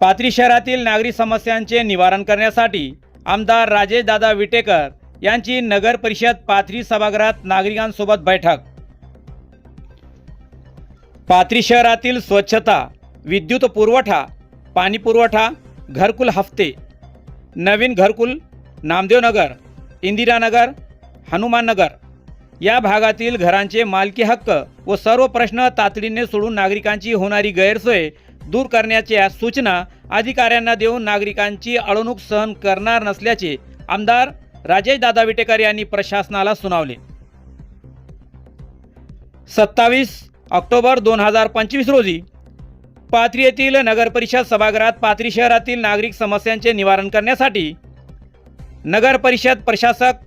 पाथरी शहरातील नागरी समस्यांचे निवारण करण्यासाठी आमदार राजेशदादा विटेकर यांची नगर परिषद पाथरी सभागृहात नागरिकांसोबत बैठक. पाथरी शहरातील स्वच्छता विद्युत पुरवठा पाणी पुरवठा घरकुल हफ्ते नवीन घरकुल नामदेवनगर इंदिरानगर हनुमाननगर या भागातील घरांचे मालकी हक्क व सर्व प्रश्न तातडीने सोडून नागरिकांची होणारी गैरसोय दूर करण्याच्या सूचना अधिकाऱ्यांना देऊन नागरिकांची अडवणूक सहन करणार नसल्याचे आमदार राजेश दादा विटेकर यांनी प्रशासनाला सुनावले. सत्तावीस ऑक्टोबर दोन हजार पंचवीस रोजी पाथरी येथील नगरपरिषद सभागृहात पाथरी शहरातील नागरिक समस्यांचे निवारण करण्यासाठी नगरपरिषद प्रशासक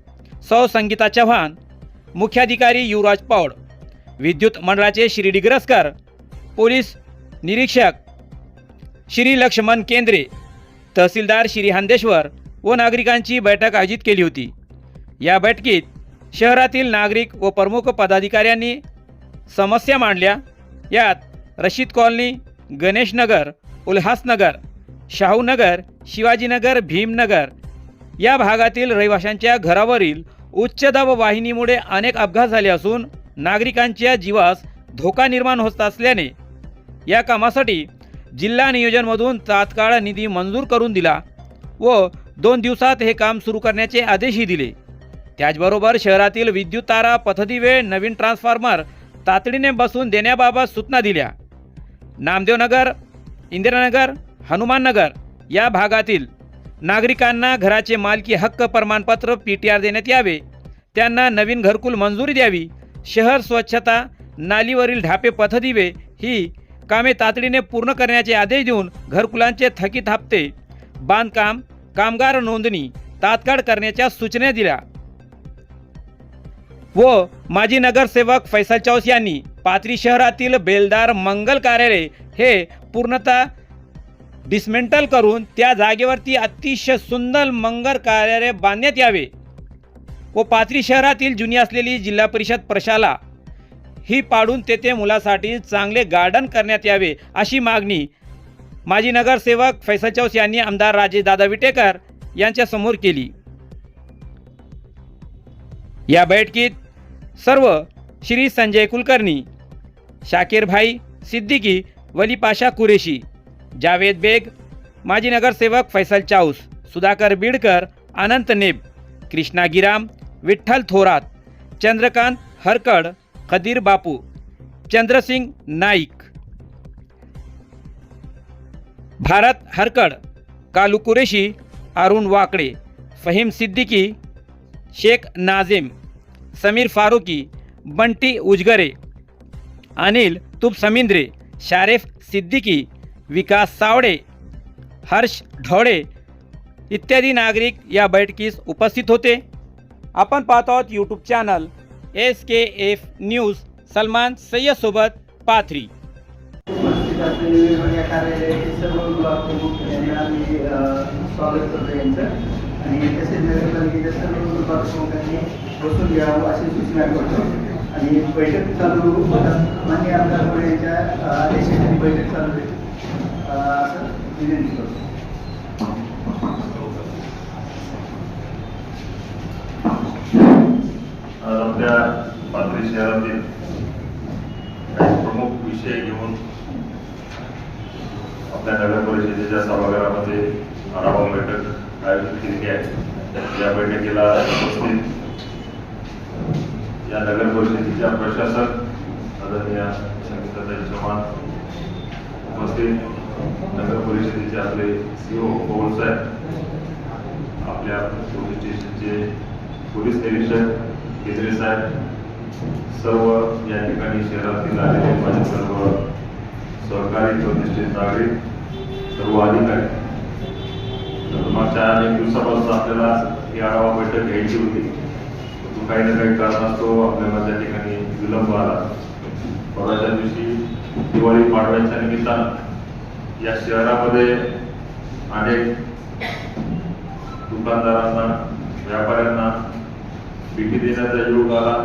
सौ संगीता चव्हाण मुख्याधिकारी युवराज पौड विद्युत मंडळाचे श्री डिग्रसकर पोलीस निरीक्षक श्री लक्ष्मण केंद्रे तहसीलदार श्री हांदेश्वर व नागरिकांची बैठक आयोजित केली होती. या बैठकीत शहरातील नागरिक व प्रमुख पदाधिकाऱ्यांनी समस्या मांडल्या. यात रशीद कॉलनी गणेशनगर उल्हासनगर शाहूनगर शिवाजीनगर भीमनगर या भागातील रहिवाशांच्या घरावरील उच्च दाब वाहिनीमुळे अनेक अपघात झाले असून नागरिकांच्या जीवास धोका निर्माण होत असल्याने या कामासाठी जिल्हा नियोजनमधून तात्काळ निधी मंजूर करून दिला व दोन दिवसात हे काम सुरू करण्याचे आदेशही दिले. त्याचबरोबर शहरातील विद्युत तारा पथदिवे नवीन ट्रान्सफॉर्मर तातडीने बसून देण्याबाबत सूचना दिल्या. नामदेवनगर इंदिरानगर हनुमाननगर या भागातील नागरिकांना घराचे मालकी हक्क प्रमाणपत्र पी टी आर देण्यात यावे. त्यांना नवीन घरकुल मंजुरी द्यावी. शहर स्वच्छता नालीवरील ढापे पथदिवे ही कामे तातडीने पूर्ण करण्याचे आदेश देऊन घरकुलांचे थकीत हप्ते बांधकाम कामगार नोंदणी तात्काळ करण्याच्या सूचना दिल्या. व माजी नगरसेवक फैसल चौस यांनी पाथरी शहरातील बेलदार मंगल कार्यालय हे पूर्णतः डिसमेंटल करून त्या जागेवरती अतिशय सुंदर मंगल कार्यालय बांधण्यात यावे. व पाथरी शहरातील जुनी असलेली जिल्हा परिषद प्रशाला ही पाडून तेथे मुलासाठी चांगले गार्डन करण्यात यावे अशी मागणी. माजी नगरसेवक फैसल चौस यांनी आमदार राजेश दादा विटेकर यांच्यासमोर केली. या बैठकीत सर्व श्री संजय कुलकर्णी शाकीरभाई सिद्दीकी वलीपाशा कुरेशी जावेद बेग माजी नगरसेवक फैसल चाऊस सुधाकर बीडकर अनंत नेब कृष्णा गिराम विठ्ठल थोरात चंद्रकांत हरकड खदीर बापू चंद्रसिंग नाईक. भारत हरकड कालू कुरेशी अरुण वाकडे फहीम सिद्दीकी शेख नाझिम समीर फारुकी बंटी उजगरे अनिल तुप समिंद्रे शारेफ सिद्दीकी विकास सावडे हर्ष ढोळे इत्यादी नागरिक या बैठकीस उपस्थित होते. आपण पाहत आहोत YouTube channel S K F news Salman सय्यदसोबत Pathri. आणि तसेच नगरपालिकेच्या सर्व विभाग प्रमुखांनी बसून घ्यावं अशी सूचना करतो आणि बैठक चालू मान्य आमदार यांच्या बैठक चालू आहे असं विनंती करतो आज आपल्या पाथरी शहरातील काही प्रमुख विषय घेऊन आपल्या नगर परिषदेच्या सभागृहामध्ये आढावा बैठक आयोजित केलेली आहे. या बैठकीला उपस्थित या नगर परिषदेच्या प्रशासक आदरणीय संगीताताई चव्हाण उपस्थित नगर परिषदेचे आपले सीओ पवन साहेब आपल्या पोलीस स्टेशनचे पोलीस निरीक्षक केंद्रे साहेब सर्व या ठिकाणी शहरातील आलेले माझे सर्व सहकारी प्रतिष्ठित नागरिक सर्व अधिकारी. तर मागच्या अनेक दिवसापासून आपल्याला ही आढावा बैठक घ्यायची होती. तो काही ना काही कारणास्तव आपल्याला त्या ठिकाणी विलंब आला. परवाच्या दिवशी दिवाळी पाडव्याच्या निमित्तानं या शहरामध्ये अनेक दुकानदारांना व्यापाऱ्यांना भेटी देण्याचा योग आला.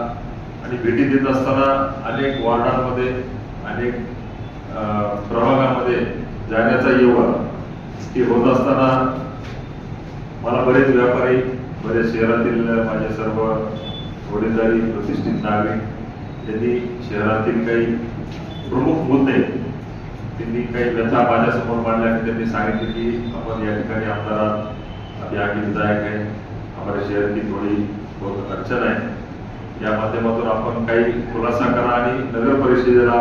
आणि भेटी देत असताना अनेक वार्डांमध्ये अनेक प्रभागामध्ये जाण्याचा योग आला. ती होत असताना मला बरेच व्यापारी बरेच शहरातील माझे सर्व वडीलधारी प्रतिष्ठित नागरिक यांनी शहरातील काही प्रमुख मुद्दे त्यांनी काही व्यथा माझ्यासमोर मांडल्या आणि त्यांनी सांगितले की आपण या ठिकाणी आमदारात अभी आगे विधायक आहे. आम्हाला शहरातील थोडी बहुत अडचण आहे या माध्यमातून आपण काही खुलासा करा आणि नगर परिषदेला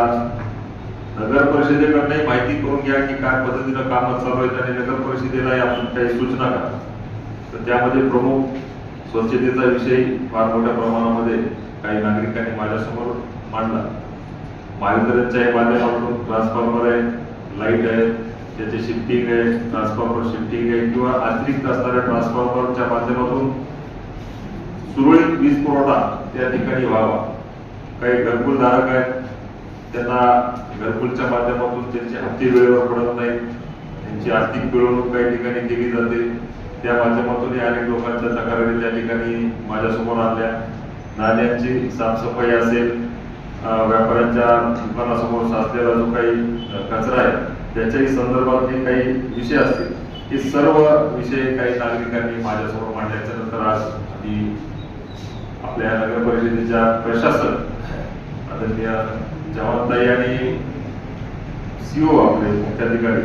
नगर परिषदेकडून माहिती करून घ्या की काय पद्धतीनं कामं चालू आहेत आणि नगर परिषदेला आपण काही सूचना करा. तर त्यामध्ये प्रमुख स्वच्छतेचा विषय फार मोठ्या प्रमाणामध्ये काही नागरिकांनी माझ्यासमोर मांडला. महावितरणच्या माध्यमातून ट्रान्सफॉर्मर आहे लाइट आहे त्याचे शिफ्टिंग आहे ट्रान्सफॉर्मर शिफ्टिंग आहे किंवा अतिरिक्त असणाऱ्या ट्रान्सफॉर्मरच्या माध्यमातून वीज पुरवठा त्या ठिकाणी व्हावा. काही घरकुल धारक आहेत त्यांना घरकुलच्या माध्यमातून त्यांचे हप्ते वेळेवर पडत नाहीत. त्यांची आर्थिक पिळवणूक काही ठिकाणी केली जाते. त्या माध्यमातून अनेक लोकांच्या तक्रारी त्या ठिकाणी माझ्यासमोर आणल्या नाल्यांची साफसफाई असेल व्यापाऱ्यांच्या दुकानासमोर साचलेला जो काही कचरा आहे त्याच्याही संदर्भात जे काही विषय असतील हे सर्व विषय काही नागरिकांनी माझ्यासमोर मांडल्याच्या नंतर आज ही आपल्या नगर परिषदेच्या प्रशासक आदरणीय जवानताई आणि सीओ आपले मुख्याधिकारी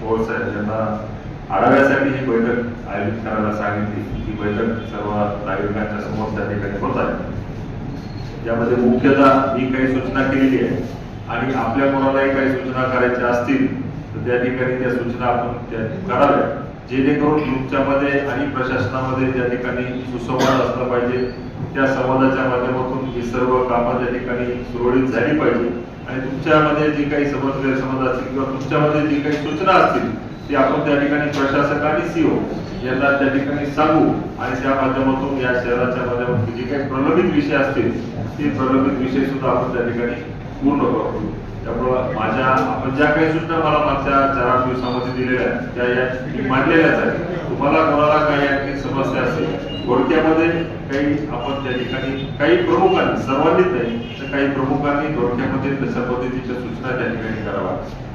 पवार साहेब यांना आढाव्यासाठी ही बैठक आयोजित करायला सांगितली. ही बैठक सर्व नागरिकांच्या समोर त्या ठिकाणी होत आहे. यामध्ये मुख्यतः मी काही सूचना केलेली आहे आणि आपल्या कोणालाही काही सूचना करायच्या असतील त्या ठिकाणी त्या सूचना आपण त्या कराव्या. जेणेकरून तुमच्यामध्ये आणि प्रशासनामध्ये त्या ठिकाणी सुसंवाद असला पाहिजे त्या संवादाच्या माध्यमातून ही सर्व कामं त्या ठिकाणी सुरळीत झाली पाहिजे. आणि तुमच्यामध्ये जी काही समज गैरसमज असतील किंवा तुमच्यामध्ये जी काही सूचना असतील ती आपण त्या ठिकाणी प्रशासक आणि सीओ यांना त्या ठिकाणी सांगू. आणि त्या माध्यमातून या शहराच्या माध्यमातून जे काही प्रलंबित विषय असतील ते प्रलंबित विषय सुद्धा आपण त्या ठिकाणी पूर्ण करू. त्यामुळं माझ्या आपण ज्या काही सूचना मला मागच्या चार आठ दिवसामध्ये दिलेल्या आहेत त्या या ठिकाणी मांडलेल्याच आहेत. तुम्हाला कोणाला काही आणखी समस्या असेल गोडक्यामध्ये काही आपण त्या ठिकाणी काही प्रमुखांनी सर्वांनीच नाही तर काही प्रमुखांनी गोडक्यामध्ये तशा पद्धतीच्या सूचना त्या ठिकाणी कराव्या